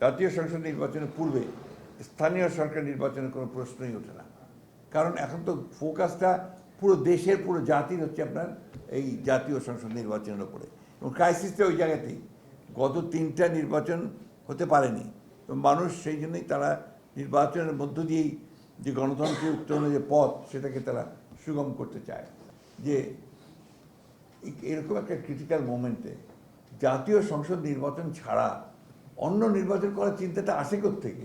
জাতীয় সংসদ নির্বাচনের পূর্বে স্থানীয় সরকার নির্বাচনের কোনো প্রশ্নই ওঠে না। কারণ এখন তো ফোকাসটা পুরো দেশের, পুরো জাতির হচ্ছে আপনার এই জাতীয় সংসদ নির্বাচনের উপরে। এবং ক্রাইসিসটা ওই জায়গাতেই। গত তিনটা নির্বাচন হতে পারেনি। মানুষ সেই জন্যই তারা নির্বাচনের মধ্য দিয়েই যে গণতন্ত্রের উত্তরণের যে পথ সেটাকে তারা সুগম করতে চায়। যে এরকম একটা ক্রিটিক্যাল মোমেন্টে জাতীয় সংসদ নির্বাচন ছাড়া অন্য নির্বাচন করার চিন্তাটা আসে থেকে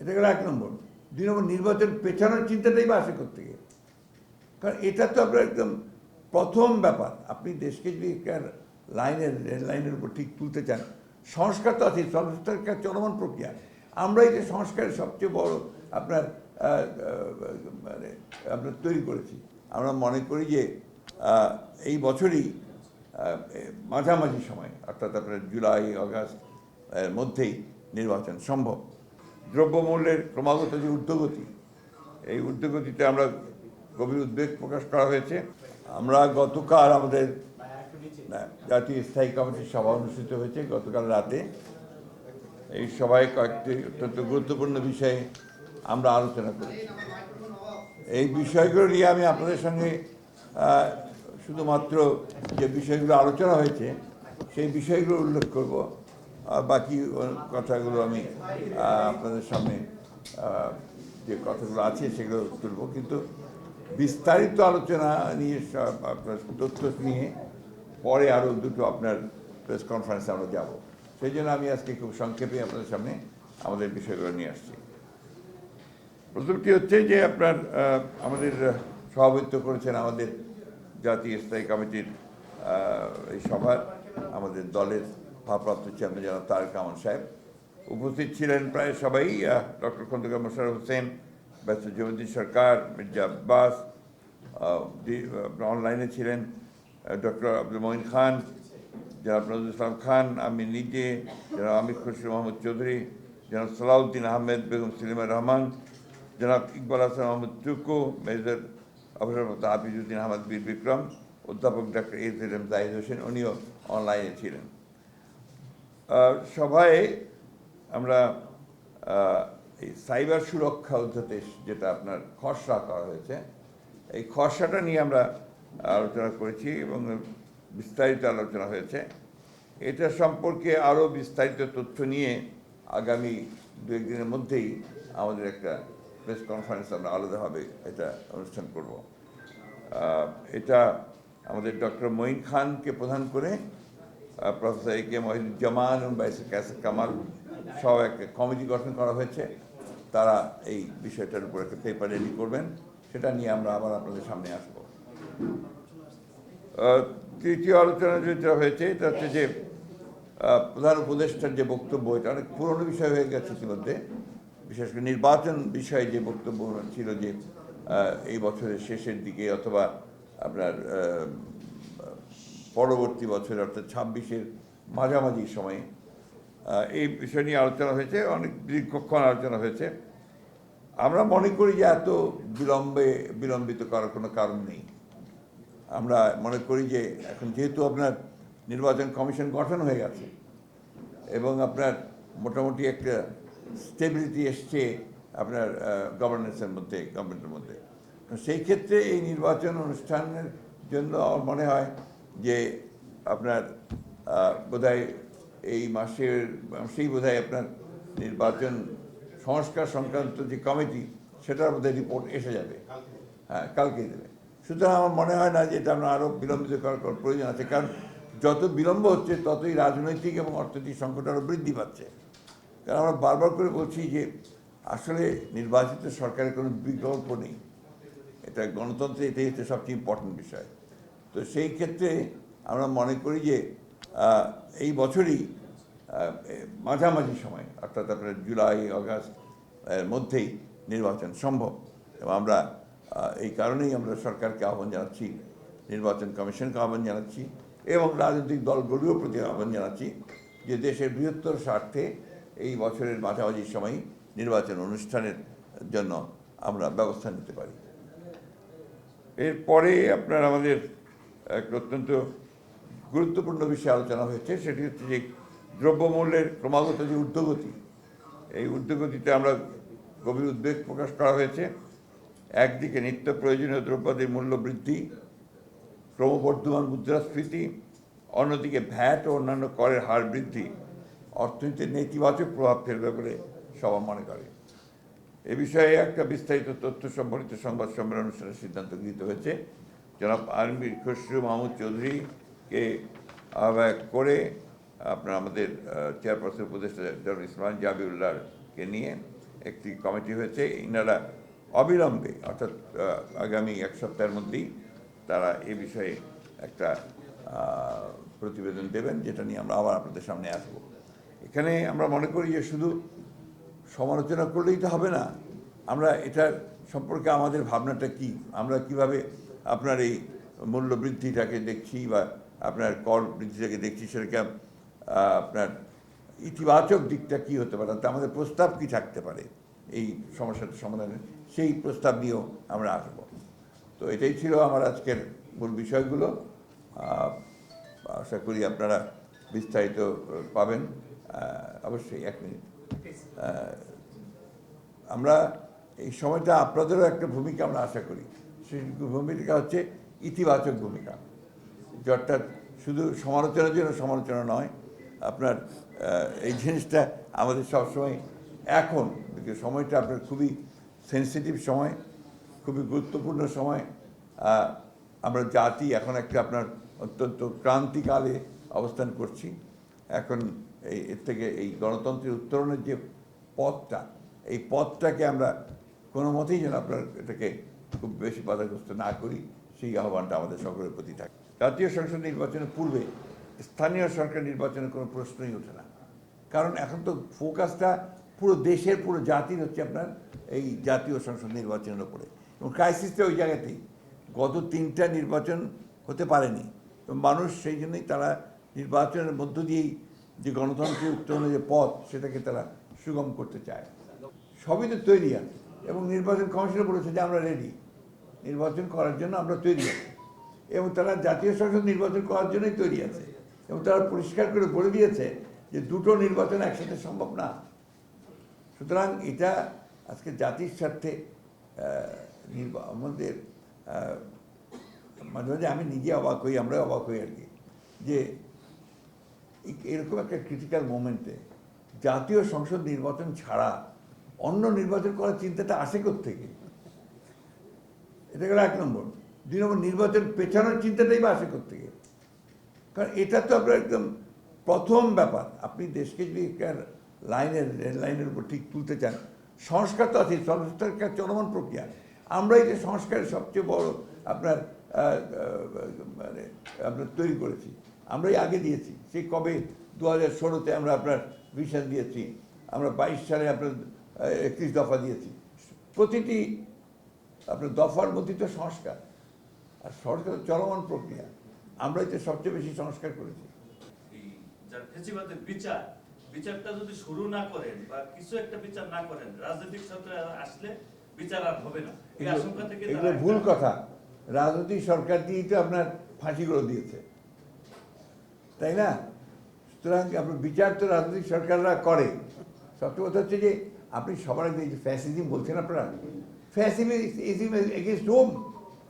এটা গেল এক নম্বর। দুই নম্বর, নির্বাচন পেছানোর চিন্তাটাই বা আসে থেকে কারণ এটা তো আপনার একদম প্রথম ব্যাপার। আপনি দেশকে যদি লাইনের, রেল লাইনের উপর ঠিক তুলতে চান, সংস্কার তো আছে সংস্কার চলমান প্রক্রিয়া। আমরাই যে সংস্কারের সবচেয়ে বড় আপনার মানে আপনার তৈরি করেছি। আমরা মনে করি যে এই বছরই মাঝামাঝি সময়, অর্থাৎ আপনার জুলাই, অগাস্ট, এর মধ্যেই নির্বাচন সম্ভব। দ্রব্যমূল্যের ক্রমাগত যে ঊর্ধ্বগতি, এই ঊর্ধ্বগতিতে আমরা গভীর উদ্বেগ প্রকাশ করা হয়েছে। আমরা গতকাল আমাদের জাতীয় স্থায়ী কমিটির সভা অনুষ্ঠিত হয়েছে গতকাল রাতে। এই সভায় কয়েকটি অত্যন্ত গুরুত্বপূর্ণ বিষয়ে আমরা আলোচনা করেছি। এই বিষয়গুলো নিয়ে আমি আপনাদের সঙ্গে শুধুমাত্র যে বিষয়গুলো আলোচনা হয়েছে, সেই বিষয়গুলো উল্লেখ করব। বাকি কথাগুলো আমি আপনাদের সামনে যে কথাগুলো আছে সেগুলো তুলব। কিন্তু বিস্তারিত আলোচনা নিয়ে আপনার তথ্য নিয়ে পরে আরও দুটো আপনার প্রেস কনফারেন্সে আমরা যাব। সেই জন্য আমি আজকে খুব সংক্ষেপে আপনাদের সামনে আমাদের বিষয়গুলো নিয়ে আসছি। প্রথমটি হচ্ছে যে আপনার আমাদের সভাপতিত্ব করেছেন আমাদের জাতীয় স্থায়ী কমিটির এই সভার আমাদের দলের ভারপ্রাপ্ত চেয়ারম্যান জনাব তারেক রহমান সাহেব উপস্থিত ছিলেন প্রায় সবাই ডক্টর খন্দকার মোশারফ হোসেন, ব্যস্ত জমিদ্দিন সরকার, মির্জা আব্বাস অনলাইনে ছিলেন ডক্টর আব্দুল মঈন খান, জনাব নজরুল ইসলাম খান, আমি নিজে, জনাব আমির খসরু মোহাম্মদ চৌধুরী, জনাব সালাউদ্দিন আহমেদ বেগম সেলিমা রহমান, জনাব ইকবাল হাসান মোহাম্মদ টুকু মেজর অবসরপ্রাপ্ত হাফিজুদ্দিন আহমদ বীর বিক্রম, অধ্যাপক doctor A Z M Zahid Hossain, উনিও অনলাইনে ছিলেন। সভায় আমরা এই সাইবার সুরক্ষা অধ্যাদেশ যেটা আপনার খসড়া করা হয়েছে, এই খসড়াটা নিয়ে আমরা আলোচনা করেছি এবং বিস্তারিত আলোচনা হয়েছে। এটা সম্পর্কে আরও বিস্তারিত তথ্য নিয়ে আগামী দু একদিনের মধ্যেই আমাদের একটা প্রেস কনফারেন্স আমরা আলাদাভাবে এটা অনুষ্ঠান করব। এটা আমাদের ডক্টর মঈন খানকে প্রধান করে প্রফেসর এ কে মহিদুজ্জামান এবং বাইসে ক্যাসেট কামাল সহ একটা কমিটি গঠন করা হয়েছে। তারা এই বিষয়টার উপর একটা পেপার রেডি করবেন, সেটা নিয়ে আমরা আবার আপনাদের সামনে আসব। তৃতীয় আলোচনা যেটা হয়েছে, এটা হচ্ছে যে প্রধান উপদেষ্টার যে বক্তব্য, এটা অনেক পুরনো বিষয় হয়ে গেছে ইতিমধ্যে। বিশেষ করে নির্বাচন বিষয়ে যে বক্তব্য ছিল যে এই বছরের শেষের দিকে অথবা আপনার পরবর্তী বছর অর্থাৎ ছাব্বিশের মাঝামাঝি সময়ে এই বিষয় নিয়ে আলোচনা হয়েছে, অনেক দীর্ঘক্ষণ আলোচনা হয়েছে। আমরা মনে করি যে এত বিলম্বে, বিলম্বিত করার কোনো কারণ নেই। আমরা মনে করি যে এখন যেহেতু আপনার নির্বাচন কমিশন গঠন হয়ে গেছে এবং আপনার মোটামুটি একটা স্টেবিলিটি এসছে আপনার গভর্নেন্সের মধ্যে গভর্নমেন্টের মধ্যে। সেই ক্ষেত্রে এই নির্বাচন অনুষ্ঠানের জন্য আমার মনে হয় যে আপনার বোধহয় এই মাসের মাসেই বোধহয় আপনার নির্বাচন সংস্কার সংক্রান্ত যে কমিটি, সেটার মধ্যে রিপোর্ট এসে যাবে। হ্যাঁ কালকেই দেবে। সুতরাং আমার মনে হয় না যে এটা আমরা আরও বিলম্বিত করার প্রয়োজন আছে। কারণ যত বিলম্ব হচ্ছে, ততই রাজনৈতিক এবং অর্থনৈতিক সংকট আরও বৃদ্ধি পাচ্ছে। কারণ আমরা বারবার করে বলছি যে আসলে নির্বাচিত সরকারের কোনো বিকল্প নেই। এটা গণতন্ত্রে এটাই হচ্ছে সবচেয়ে ইম্পর্টেন্ট বিষয়। তো সেই ক্ষেত্রে আমরা মনে করি যে এই বছরই মাঝামাঝি সময়, অর্থাৎ আপনার জুলাই, অগাস্ট, এর মধ্যেই নির্বাচন সম্ভব। এবং আমরা এই কারণেই আমরা সরকারকে আহ্বান জানাচ্ছি, নির্বাচন কমিশনকে আহ্বান জানাচ্ছি, এবং রাজনৈতিক দলগুলিও প্রতি আহ্বান জানাচ্ছি যে দেশের বৃহত্তর স্বার্থে এই বছরের মাঝামাঝি সময় নির্বাচন অনুষ্ঠানের জন্য আমরা ব্যবস্থা নিতে পারি। এরপরে আপনার আমাদের এক অত্যন্ত গুরুত্বপূর্ণ বিষয়ে আলোচনা হয়েছে, সেটি হচ্ছে যে দ্রব্যমূল্যের ক্রমাগত যে ঊর্ধ্বগতি, এই ঊর্ধ্বগতিতে আমরা গভীর উদ্বেগ প্রকাশ করা হয়েছে। একদিকে নিত্য প্রয়োজনীয় দ্রব্যাদির মূল্য বৃদ্ধি, ক্রমবর্ধমান মুদ্রাস্ফীতি, অন্যদিকে ভ্যাট ও অন্যান্য করের হার বৃদ্ধি অর্থনীতির নেতিবাচক প্রভাব ফেলবে বলে সভা মনে করে। এ বিষয়ে একটা বিস্তারিত তথ্য সম্পর্কিত সংবাদ সম্মেলন অনুষ্ঠানের সিদ্ধান্ত গৃহীত হয়েছে। জনাব আলমীর খসরু মাহমুদ চৌধুরীকে আহ্বায়ক করে আপনার আমাদের চেয়ারপারসন উপদেষ্টা জনাব ইসমান জাবিউল্লাহকে নিয়ে একটি কমিটি হয়েছে। ইনারা অবিলম্বে, অর্থাৎ আগামী এক সপ্তাহের মধ্যেই তারা এ বিষয়ে একটা প্রতিবেদন দেবেন, যেটা নিয়ে আমরা আবার আপনাদের সামনে আসব। এখানে আমরা মনে করি যে শুধু সমালোচনা করলেই তো হবে না। আমরা এটার সম্পর্কে আমাদের ভাবনাটা কি? আমরা কীভাবে আপনার এই মূল্য বৃদ্ধিটাকে দেখছি বা আপনার কর বৃদ্ধিটাকে দেখছি সেটাকে আপনার ইতিবাচক দিকটা কি হতে পারে? আমাদের প্রস্তাব কি থাকতে পারে? এই সমস্যাটা সমাধানের, সেই প্রস্তাব নিয়েও আমরা আসব। তো এটাই ছিল আমার আজকের মূল বিষয়গুলো। আশা করি আপনারা বিস্তারিত পাবেন। অবশ্যই, এক মিনিট। আমরা এই সময়টা আপনাদেরও একটা ভূমিকা আমরা আশা করি। সেই ভূমিকা হচ্ছে ইতিবাচক ভূমিকা। যে অর্থাৎ শুধু সমালোচনার জন্য সমালোচনা নয়, আপনার এই জিনিসটা আমাদের সবসময় এখন সময়টা আপনার খুবই সেন্সিটিভ সময়, খুবই গুরুত্বপূর্ণ সময় আমরা জাতি এখন একটা আপনার অত্যন্ত ক্রান্তিকালে অবস্থান করছি। এখন এই, এর থেকে এই গণতন্ত্রের উত্তরণের যে পথটা, এই পথটাকে আমরা কোনো মতেই যেন আপনার এটাকে খুব বেশি বাধাগ্রস্ত না করি, সেই আহ্বানটা আমাদের সকলের প্রতি থাকে। জাতীয় সংসদ নির্বাচনের পূর্বে স্থানীয় সরকার নির্বাচনের কোনো প্রশ্নই ওঠে না। কারণ এখন তো ফোকাসটা পুরো দেশের, পুরো জাতির হচ্ছে আপনার এই জাতীয় সংসদ নির্বাচনের উপরে। এবং ক্রাইসিসটা ওই জায়গাতেই। গত তিনটা নির্বাচন হতে পারেনি। মানুষ সেই জন্যই তারা নির্বাচনের মধ্য দিয়েই যে গণতন্ত্রের উত্তরণের যে পথ সেটাকে তারা সুগম করতে চায়। সবই তো তৈরি আছে। এবং নির্বাচন কমিশন বলেছে যে আমরা রেডি নির্বাচন করার জন্য আমরা তৈরি আছি। এবং তারা জাতীয় সংসদ নির্বাচন করার জন্যই তৈরি আছে। এবং তারা পরিষ্কার করে বলে দিয়েছে যে দুটো নির্বাচন একসাথে সম্ভব না। সুতরাং এটা আজকে জাতির স্বার্থে আমাদের মাঝে মাঝে আমি নিজে অবাক হই আমরা অবাক হই আর কি। যে এরকম একটা ক্রিটিক্যাল মোমেন্টে জাতীয় সংসদ নির্বাচন ছাড়া অন্য নির্বাচন করার চিন্তাটা আসে থেকে এটা গেল এক নম্বর। দুই নম্বর, নির্বাচন পেছানোর চিন্তাটাই বা আসে থেকে কারণ এটা তো আপনার একদম প্রথম ব্যাপার। আপনি দেশকে যদি লাইনের রেল লাইনের উপর ঠিক তুলতে চান, সংস্কার তো আছে সংস্কার একটা চলমান প্রক্রিয়া। আমরাই যে সংস্কারের সবচেয়ে বড় আপনার মানে আপনার তৈরি করেছি। আমরাই আগে দিয়েছি। সেই কবে দু হাজার ষোলোতে আমরা আপনার ভিশন দিয়েছি আমরা বাইশ সালে আপনার একত্রিশ দফা দিয়েছি। প্রতিটি আপনার দফার মধ্যে তো সংস্কার। আর সংস্কার চলমান প্রক্রিয়া। আমরাই তো সবচেয়ে বেশি সংস্কার করেছি। বিচার বিচারটা যদি শুরু না করেন বা কিছু একটা বিচার না করেন রাজনৈতিক সরকার আসলে বিচার আর হবে না। এই আশঙ্কা থেকে ভুল কথা। রাজনৈতিক সরকার দিয়েই তো আপনার ফাঁসিগুলো দিয়েছে। তাই না? সুতরাং আপনার বিচার তো রাজনৈতিক সরকাররা করে। সবচেয়ে কথা হচ্ছে যে, আপনি সবার আগে যে ফ্যাসিজম বলছেন আপনারা? Fascism against home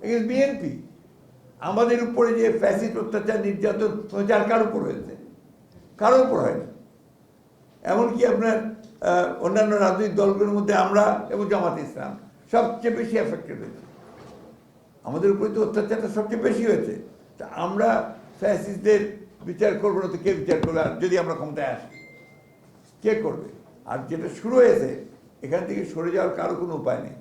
against BNP আমাদের উপরে যে ফ্যাসিস্ট অত্যাচার, নির্যাতন, প্রচার কার উপর হয়েছে? কারোর উপর হয়নি এমনকি আপনার অন্যান্য রাজনৈতিক দলগুলোর মধ্যে আমরা এবং জামাত ইসলাম সবচেয়ে বেশি এফেক্টেড হয়েছে। আমাদের উপরে তো অত্যাচারটা সবচেয়ে বেশি হয়েছে। তা আমরা ফ্যাসিস্টদের বিচার করব না তো কে বিচার করবে? আর যদি আমরা ক্ষমতায় আসি কে করবে? আর যেটা শুরু হয়েছে এখান থেকে সরে যাওয়ার কারও কোনো উপায় নেই।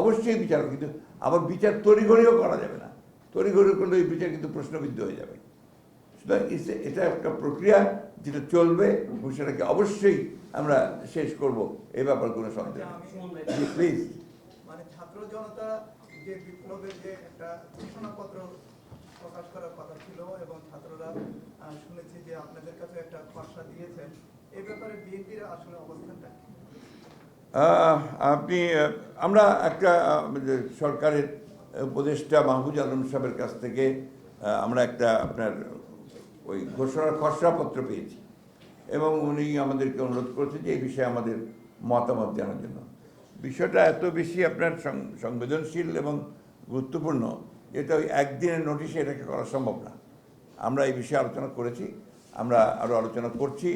অবশ্যই বিচার কিন্তু আবার বিচার তড়িঘড়িও করা যাবে না। তড়িঘড়ি করলে এই বিচার কিন্তু প্রশ্নবিদ্ধ হয়ে যাবে। সুতরাং এটা একটা প্রক্রিয়া যেটা চলবে এবং সেটাকে অবশ্যই আমরা শেষ করব। এই ব্যাপার কোনো সন্দেহ নেই। প্লিজ মানে ছাত্র জনতা যে বিপ্লবের যে একটা ঘোষণাপত্র প্রকাশ করার কথা ছিল এবং ছাত্ররা শুনেছি যে আপনাদের কাছে একটা খসড়া দিয়েছেন। এই ব্যাপারে বিএনপির আসলে অবস্থানটা? আপনি আমরা একটা সরকারের উপদেষ্টা মাহবুজ আলম সাহেবের কাছ থেকে আমরা একটা আপনার ওই ঘোষণার খসড়াপত্র পেয়েছি। এবং উনি আমাদেরকে অনুরোধ করেছেন যে এই বিষয়ে আমাদের মতামত জানার জন্য। বিষয়টা এত বেশি আপনার সংবেদনশীল এবং গুরুত্বপূর্ণ যেটা ওই একদিনের নোটিশে এটাকে করা সম্ভব না। আমরা এই বিষয়ে আলোচনা করেছি, আমরা আরও আলোচনা করছি,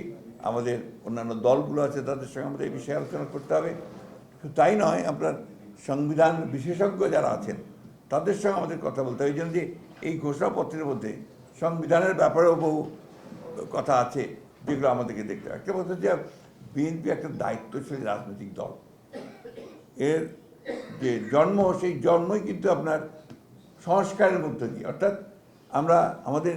আমাদের অন্যান্য দলগুলো আছে তাদের সঙ্গে আমাদের এই বিষয়ে আলোচনা করতে হবে। শুধু তাই নয়, আপনার সংবিধান বিশেষজ্ঞ যারা আছেন, তাদের সঙ্গে আমাদের কথা বলতে হবে। জন্য যে এই ঘোষণাপত্রের মধ্যে সংবিধানের ব্যাপারেও বহু কথা আছে, যেগুলো আমাদেরকে দেখতে হবে। একটা কথা যে বিএনপি একটা দায়িত্বশীল রাজনৈতিক দল। এর যে জন্ম, সেই জন্মই কিন্তু আপনার সংস্কারের মধ্য দিয়ে। অর্থাৎ আমরা আমাদের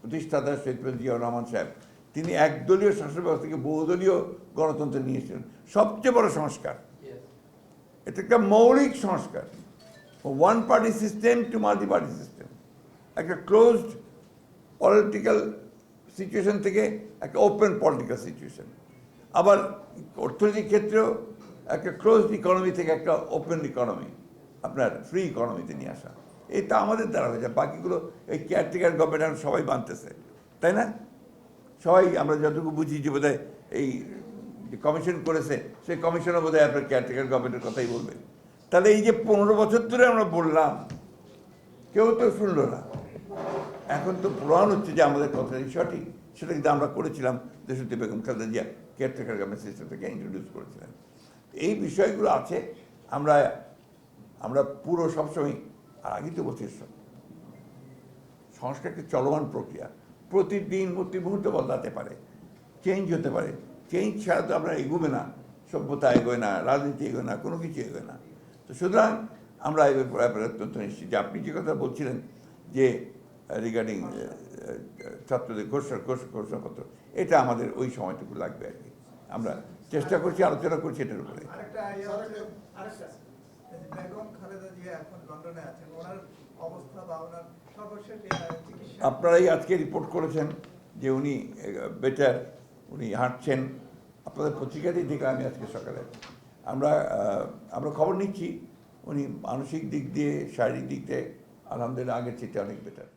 প্রতিষ্ঠাতা শহীদ জিয়াউর রহমান সাহেব তিনি একদলীয় শাসন ব্যবস্থা থেকে বহুদলীয় গণতন্ত্র নিয়েছিলেন। সবচেয়ে বড় সংস্কার। এটা একটা মৌলিক সংস্কার। One party system to multi party system একটা ক্লোজড পলিটিক্যাল সিচুয়েশন থেকে একটা ওপেন পলিটিক্যাল সিচুয়েশন আবার অর্থনৈতিক ক্ষেত্রেও একটা ক্লোজড ইকোনমি থেকে একটা ওপেন ইকোনমি আপনার ফ্রি ইকোনমিতে নিয়ে আসা। এটা আমাদের দ্বারা হয়েছে। বাকিগুলো এই কেয়ারটেকার গভর্নমেন্ট সবাই বানতেছে তাই না? সবাই আমরা যতটুকু বুঝি যে বোধহয় এই কমিশন করেছে, সেই কমিশনও বোধহয় আপনার কেয়ারটেকার গভর্নমেন্টের কথাই বলবে। তাহলে এই যে পনেরো বছর ধরে আমরা বললাম, কেউ তো শুনলো না। এখন তো প্রমাণ হচ্ছে যে আমাদের কথাটাই সঠিক। সেটা কিন্তু আমরা করেছিলাম দেশত্রী বেগম খালেদা জিয়া কেয়ারটেকার গভর্নমেন্ট সিস্টেমটাকে ইন্ট্রোডিউস করেছিলেন। এই বিষয়গুলো আছে। আমরা আমরা পুরো সবসময় আর আগে তো সব সংস্কার একটা চলমান প্রক্রিয়া প্রতিদিন প্রতি মুহূর্তে বদলাতে পারে চেঞ্জ হতে পারে। চেঞ্জ ছাড়া তো আমরা এগোবে না, সভ্যতা এগোয় না, রাজনীতি এগোয় না, কোনো কিছু এগোয় না। তো সুতরাং আমরা এই ব্যাপারে অত্যন্ত নিশ্চিত যে আপনি যে কথা বলছিলেন যে রিগার্ডিং ছাত্রদের ঘোষণা ঘোষ- ঘোষণাপত্র, এটা আমাদের ওই সময়টুকু লাগবে আর কি। আমরা চেষ্টা করছি, আলোচনা করছি এটার উপরে। আপনারাই আজকে রিপোর্ট করেছেন যে উনি বেটার, উনি হাঁটছেন। আপনাদের পত্রিকাতেই দেখলাম আমি আজকে সকালে। আমরা আমরা খবর নিচ্ছি, উনি মানসিক দিক দিয়ে, শারীরিক দিক দিয়ে, আলহামদুলিল্লাহ আগের চেয়ে অনেক বেটার